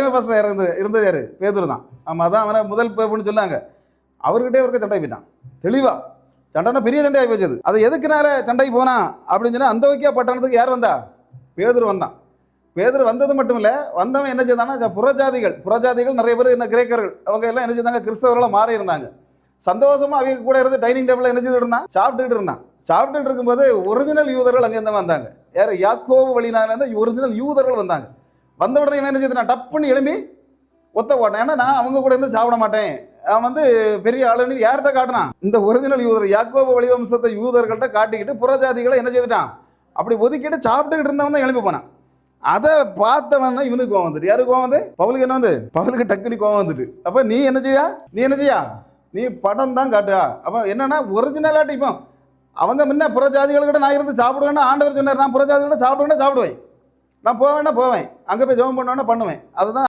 தலைமை பாஸ்டர் இருந்து இருந்தது யார்? பேதூர் தான். ஆமாம் அதான் அவனை முதல் பேப்புன்னு சொன்னாங்க. அவர்கிட்டே அவருக்கு சண்டை போயிட்டான். தெளிவாக சண்டைனா பெரிய சண்டையாகி போச்சு அது அது எதுக்குனால சண்டைக்கு போனான் அப்படின்னு சொன்னால் அந்த வைக்கியா பட்டணத்துக்கு யார் வந்தா? பேதூர் வந்தான். பேதுரு வந்தது மட்டும் இல்லை வந்தவன் என்ன செய்தான்னா புறஜாதிகள். புறஜாதிகள் நிறைய பேர் என்ன கிரேக்கர்கள். அவங்க எல்லாம் என்ன செய்தாங்க கிறிஸ்தவர்களாக மாறி இருந்தாங்க. சந்தோஷமாக அவங்க கூட இருந்து டைனிங் டேபிளில் என்ன செய்துட்டு இருந்தான்? சாப்பிட்டுட்டு இருந்தான். சாப்பிட்டுட்டு இருக்கும்போது ஒரிஜினல் யூதர்கள் அங்கேருந்து வந்தாங்க. யார்? யாக்கோவு வழினாலேருந்து ஒரிஜினல் யூதர்கள் வந்தாங்க. வந்த உடனே என்ன என்ன செய்தான் டப்புன்னு எழும்பி ஒத்த போட்டேன் ஏன்னா நான் அவங்க கூட இருந்து சாப்பிட மாட்டேன். அவன் வந்து பெரிய ஆளுன்னு யார்கிட்ட காட்டினான்? இந்த ஒரிஜினல் யூதர் யாக்கோப வழிவம்சத்தை யூதர்கள்ட்ட காட்டிக்கிட்டு புறஜாதிகளை என்ன செய்துட்டான்? அப்படி ஒதுக்கிட்டு சாப்பிட்டுக்கிட்டு இருந்தவன் தான் எழுப்பி போனான். அதை பார்த்தவன இவனுக்கு கோவம் வந்துட்டு. யாருக்கு கோவம் வந்து? பவுலுக்கு என்ன வந்து? பவுலுக்கு டக்குனு கோவம் வந்துட்டு. அப்போ நீ என்ன செய்யா? நீ என்ன செய்யா? நீ படம் தான் காட்டுவா. அப்போ என்னன்னா ஒரிஜினலாட்டி இப்போ அவங்க முன்ன புறஜாதிகள்கிட்ட நான் இருந்து சாப்பிடுவேன்னா ஆண்டவர் சொன்னார். நான் புறஜாதிகளோட சாப்பிடுவேன்னா சாப்பிடுவேன். நான் போவேன்னா போவேன். அங்கே போய் ஜெபம் பண்ணோன்னா பண்ணுவேன். அதுதான்